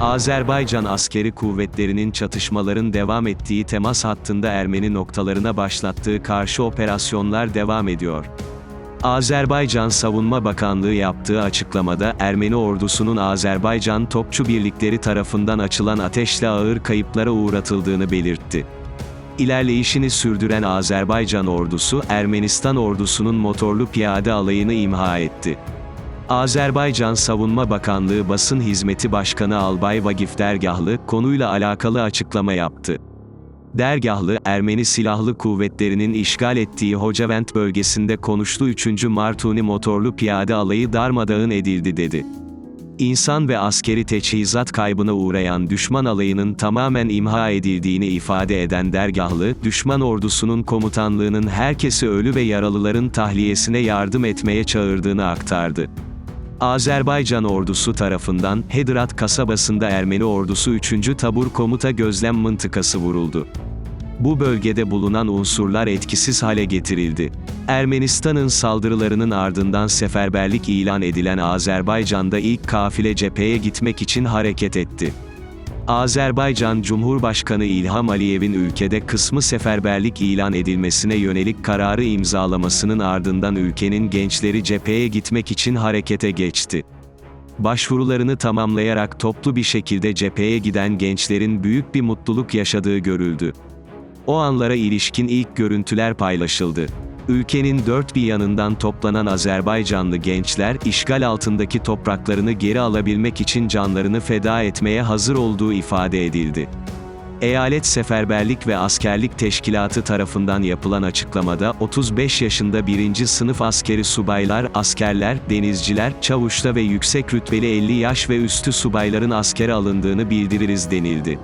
Azerbaycan askeri kuvvetlerinin çatışmaların devam ettiği temas hattında Ermeni noktalarına başlattığı karşı operasyonlar devam ediyor. Azerbaycan Savunma Bakanlığı yaptığı açıklamada, Ermeni ordusunun Azerbaycan topçu birlikleri tarafından açılan ateşle ağır kayıplara uğratıldığını belirtti. İlerleyişini sürdüren Azerbaycan ordusu, Ermenistan ordusunun motorlu piyade alayını imha etti. Azerbaycan Savunma Bakanlığı Basın Hizmeti Başkanı Albay Vagif Dergahlı, konuyla alakalı açıklama yaptı. Dergahlı, Ermeni Silahlı Kuvvetleri'nin işgal ettiği Hocavent bölgesinde konuştu 3. Martuni motorlu piyade alayı darmadağın edildi dedi. İnsan ve askeri teçhizat kaybına uğrayan düşman alayının tamamen imha edildiğini ifade eden Dergahlı, düşman ordusunun komutanlığının herkesi ölü ve yaralıların tahliyesine yardım etmeye çağırdığını aktardı. Azerbaycan ordusu tarafından Hedrat kasabasında Ermeni ordusu 3. Tabur Komuta Gözlem Mıntıkası vuruldu. Bu bölgede bulunan unsurlar etkisiz hale getirildi. Ermenistan'ın saldırılarının ardından seferberlik ilan edilen Azerbaycan'da ilk kafile cepheye gitmek için hareket etti. Azerbaycan Cumhurbaşkanı İlham Aliyev'in ülkede kısmı seferberlik ilan edilmesine yönelik kararı imzalamasının ardından ülkenin gençleri cepheye gitmek için harekete geçti. Başvurularını tamamlayarak toplu bir şekilde cepheye giden gençlerin büyük bir mutluluk yaşadığı görüldü. O anlara ilişkin ilk görüntüler paylaşıldı. Ülkenin dört bir yanından toplanan Azerbaycanlı gençler, işgal altındaki topraklarını geri alabilmek için canlarını feda etmeye hazır olduğu ifade edildi. Eyalet Seferberlik ve Askerlik Teşkilatı tarafından yapılan açıklamada, 35 yaşında birinci sınıf askeri subaylar, askerler, denizciler, çavuşta ve yüksek rütbeli 50 yaş ve üstü subayların askere alındığını bildiririz denildi.